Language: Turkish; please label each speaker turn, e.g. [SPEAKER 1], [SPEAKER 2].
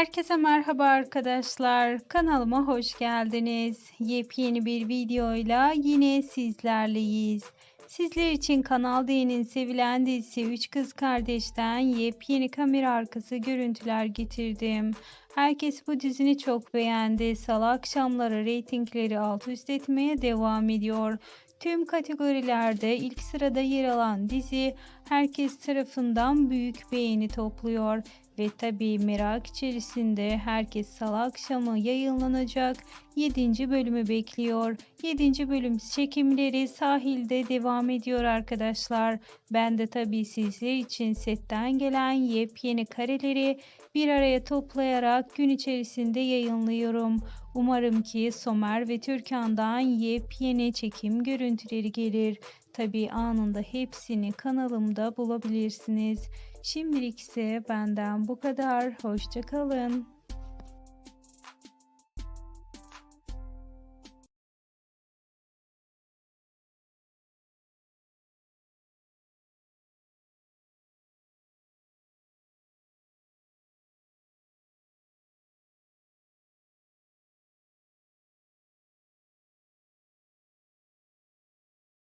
[SPEAKER 1] Herkese merhaba arkadaşlar. Kanalıma hoş geldiniz. Yepyeni bir videoyla yine sizlerleyiz. Sizler için Kanal D'nin sevilen dizisi Üç Kız Kardeş'ten yepyeni kamera arkası görüntüler getirdim. Herkes bu dizini çok beğendi. Salı akşamları reytingleri alt üst etmeye devam ediyor. Tüm kategorilerde ilk sırada yer alan dizi herkes tarafından büyük beğeni topluyor. Ve tabii merak içerisinde herkes salı akşamı yayınlanacak 7. bölümü bekliyor. 7. bölüm çekimleri sahilde devam ediyor arkadaşlar. Ben de tabii sizler için setten gelen yepyeni kareleri bir araya toplayarak gün içerisinde yayınlıyorum. Umarım ki Somer ve Türkan'dan yepyeni çekim görüntüleri gelir. Tabii anında hepsini kanalımda bulabilirsiniz. Şimdilik ise benden bu kadar. Hoşçakalın.